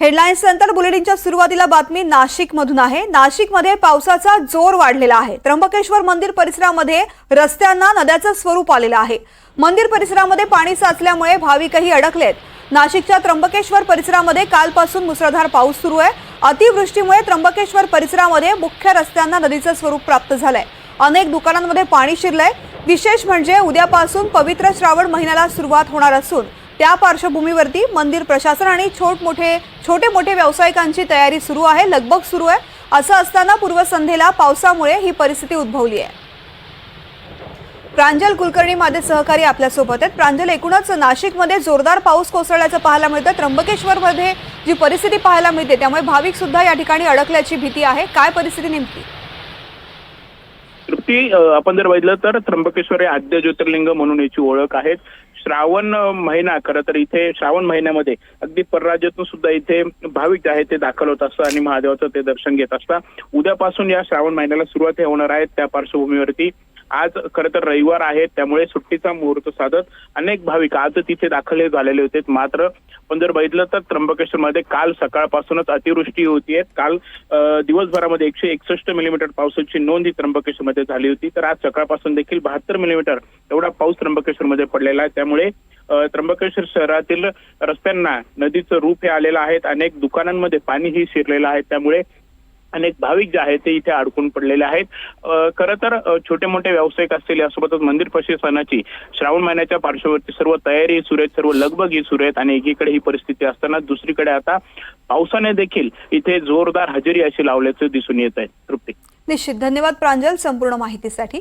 Headlines नंतर बुलेटिनच्या सुरुवातीला बातमी नाशिक मधून आहे. नाशिकमध्ये पावसाचा जोर वाढलेला आहे. त्र्यंबकेश्वर मंदिर परिसरामध्ये रस्त्यांना नद्याचं स्वरूप आलेलं आहे. मंदिर परिसरामध्ये पाणी साचल्यामुळे भाविकही अडकलेत. नाशिकच्या त्र्यंबकेश्वर परिसरामध्ये कालपासून मुसळधार पाऊस सुरू आहे. अतिवृष्टीमुळे त्र्यंबकेश्वर परिसरामध्ये मुख्य रस्त्यांना नदीचं स्वरूप प्राप्त झालंय. अनेक दुकानांमध्ये पाणी शिरलंय. विशेष म्हणजे उद्यापासून पवित्र श्रावण महिन्याला सुरुवात होणार असून त्या पार्श्वभूमीवरती मंदिर प्रशासन आणि छोट मोठे छोटे मोठे व्यावसायिकांची तयारी सुरू आहे लगबग सुरू आहे. असं असताना पूर्वसंध्येला पावसामुळे ही परिस्थिती उद्भवली आहे. प्रांजल कुलकर्णी माझे सहकारी आपल्यासोबत आहेत. प्रांजल एकूणच नाशिकमध्ये जोरदार पाऊस कोसळल्याचं पाहायला मिळतं. त्र्यंबकेश्वरमध्ये जी परिस्थिती पाहायला मिळते त्यामुळे भाविक सुद्धा या ठिकाणी अडकल्याची भीती आहे. काय परिस्थिती नेमकी? तृप्ती आपण जर बघितलं तर त्र्यंबकेश्वर हे आद्य ज्योतिर्लिंग म्हणून याची ओळख आहे. श्रावण महिना खरं तर इथे श्रावण महिन्यामध्ये अगदी परराज्यातून सुद्धा इथे भाविक जे आहेत ते दाखल होत असतात आणि महादेवाचं ते दर्शन घेत असतात. उद्यापासून या श्रावण महिन्याला सुरुवात होणार आहे. त्या पार्श्वभूमीवरती आज खरं तर रविवार आहे त्यामुळे सुट्टीचा मुहूर्त साधत अनेक भाविक आज तिथे दाखल झालेले होते. मात्र पण जर बघितलं तर त्र्यंबकेश्वरमध्ये काल सकाळपासूनच अतिवृष्टी होतीये काल दिवसभरामध्ये एकशे एकसष्ट मिलीमीटर पावसाची नोंद ही त्र्यंबकेश्वरमध्ये झाली होती. तर आज सकाळपासून देखील बहात्तर मिलीमीटर एवढा पाऊस त्र्यंबकेश्वरमध्ये पडलेला आहे. त्यामुळे त्र्यंबकेश्वर शहरातील रस्त्यांना नदीचं रूप हे आलेलं आहे. अनेक दुकानांमध्ये पाणीही शिरलेलं आहे. त्यामुळे अनेक भाविक जे आहेत ते इथे अडकून पडलेले आहेत. खरं तर छोटे मोठे व्यावसायिक असतील यासोबतच मंदिर प्रशासनाची श्रावण महिन्याच्या पार्श्वभूमीवरती सर्व तयारी सुरू आहेत सर्व लगबग ही सुरू आहेत आणि एकीकडे ही परिस्थिती असताना दुसरीकडे आता पावसाने देखील इथे जोरदार हजेरी अशी लावल्याचं दिसून येत आहे. तृप्ती. निश्चित. धन्यवाद प्रांजल संपूर्ण माहितीसाठी.